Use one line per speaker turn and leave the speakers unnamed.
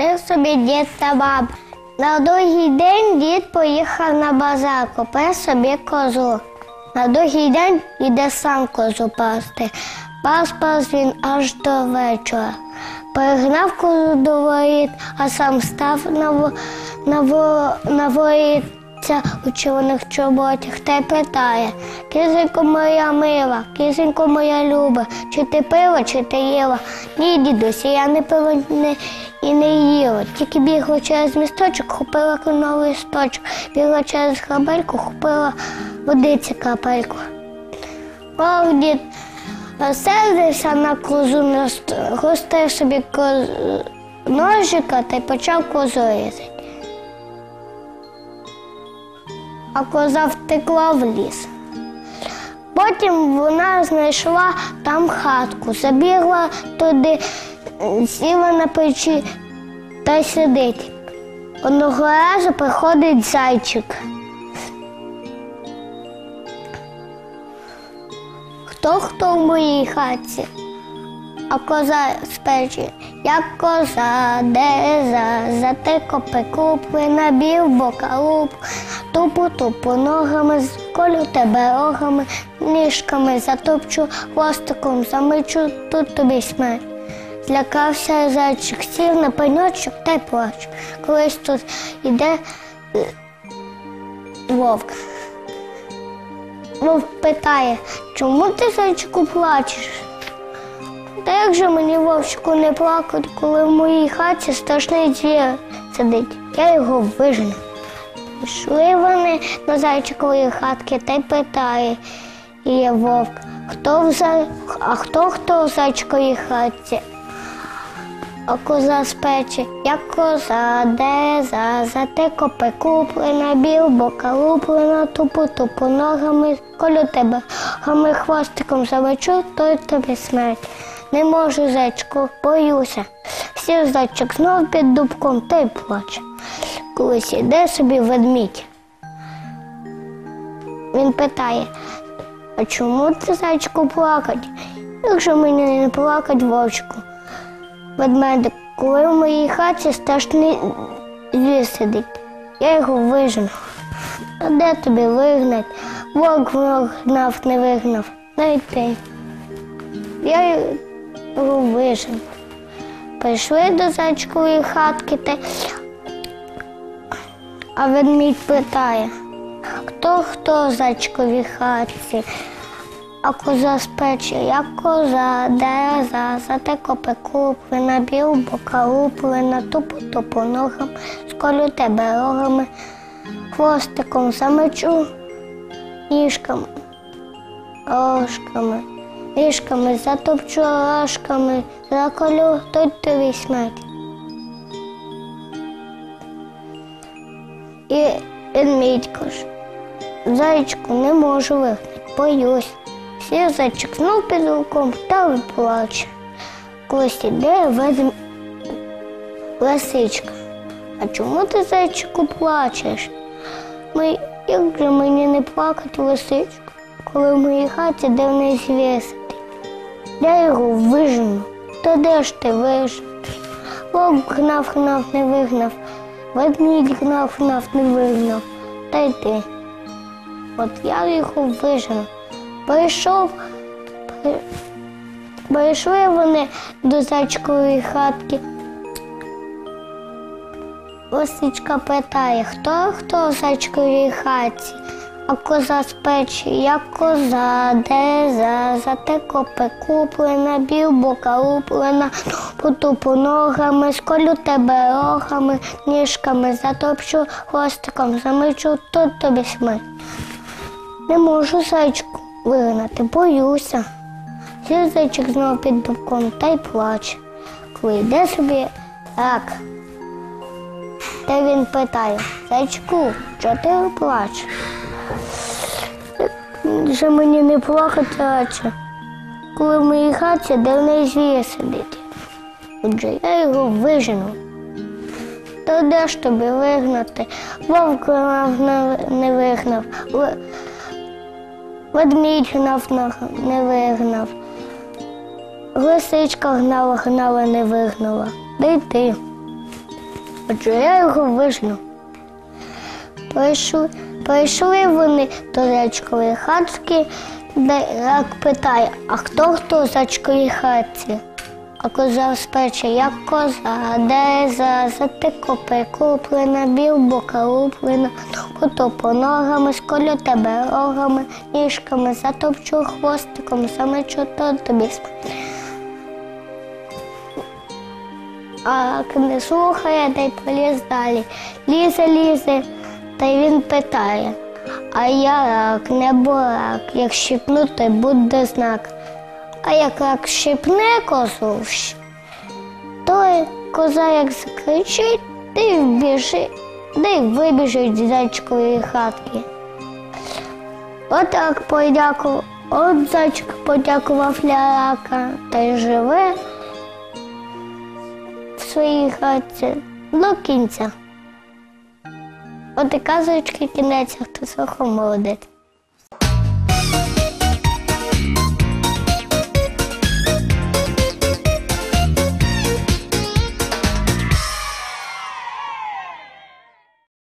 Жив собі дід та баб. На другий день дід поїхав на базар, купив собі козу. На другий день іде сам козу пасти. Пас пас він аж до вечора. Перегнав козу до воріт, а сам став на, во- на, на воріття у червоних чоботях та й питає Кізенько моя мила, кізенько моя люба, чи ти пила, чи ти їла? Ні, дідусі, я не пила не, і не їла. Тільки бігла через місточок, купила кленовий листочок, бігла через хабельку, купила водиці капельку. Ох, дід сердився на козу, гостив собі коз... ножика та й почав козу різати. А коза втекла в ліс. Потім вона знайшла там хатку, забігла туди, сіла на печі та сидить. Одного разу приходить зайчик. Хто хто в моїй хатці? А коза з печі, як коза, де за, те копи купи, набів бока луп, тупу тупу ногами, сколю тебе рогами, ніжками затопчу, хвостиком замичу, тут тобі смерть. Злякався зайчик, сів на пеньочок та й плач. Колись тут іде е, вовк. Вовк питає, чому ти зайчику плачеш? Та як же мені вовчику не плакати, коли в моїй хаті страшний звір сидить? Я його вижену. Пішли вони до зайчикової хатки та й питає вовк, хто в зай... а хто хто в зайчиковій хатці? А коза з печі, як коза, де за, за те копи куплена, біл бока луплена, тупу тупу ногами, колю тебе, гами хвостиком замечу, то й тобі смерть. Не можу, зайчику, боюся. Сів зайчик знов під дубком та й плаче. Колись іде собі ведмідь. Він питає, а чому ти зайчику плакать? Якщо мені не плакать вовчику. Ведмедик, коли в моїй хаті страшний звір сидить, я його вижену. А де тобі вигнать? Вовк гнав, не вигнав. Навіть ти. Я його. Прийшли до зайчикової хатки, та... а ведмідь питає, хто хто в зайчиковій хатці? А коза з печі, як коза, де за, за те копи куплена, біл бока луплена, тупу тупу ногам, сколю тебе рогами, хвостиком замечу, ніжками, рожками, ніжками затопчу рожками, заколю, тут тобі смерть. І ведмідь каже, зайчику не можу вигнати, боюсь. Сів зайчик знов під руком та плаче. Колись іде ведм... лисичка. А чому ти зайчику плачеш? Ми... Як же мені не плакати лисичку, коли в моїй хаті дивний сидить? Я його вижену. Та де ж ти виженеш? Вовк гнав, гнав, не вигнав. Ведмідь гнав, гнав, не вигнав. Та й ти. От я його вижену. Прийшов, прийшли вони до зайчикової хатки. Лисичка питає, хто хто в зайчиковій хатці, а коза з печі, як коза, де за, за те копи куплена, біл бока луплена, потупу ногами, сколю тебе рогами, ніжками затопчу, хвостиком замичу, тут тобі смерть. Не можу зайчику вигнати, боюся. Сів зайчик знову під дубком та й плаче. Коли йде собі рак. Та він питає, зайчику, чого ти плачеш? Вже мені не плакати радше, коли в моїй хаті дивний звір сидить. Отже, я його вижену. Та де ж тобі вигнати? Вовк не- вигнав. Ведмідь гнав, не вигнав. Лисичка гнала, гнала, не вигнала. Да й ти. Отже, я його вижну. Прийшли, прийшли вони до зайчкової хатки, де рак питає, а хто хто в зайчковій хатці? А коза спече, як коза, де за, за ти копи куплена, білбока луплена, кото по ногами, сколю тебе рогами, ніжками, затопчу хвостиком, саме чото тобі. А не слухає, та й поліз далі. Лізе, лізе, та й він питає. А я рак, не бурак, як щипнути, буде знак. А як рак щипне козу, щ- то коза як закричить, та й й вибіжить з зайчкової хатки. Отак подякував, от зайчик подякував для рака, та й живе в своїй хатці до кінця. От і казочки кінець, а хто сухо молодець.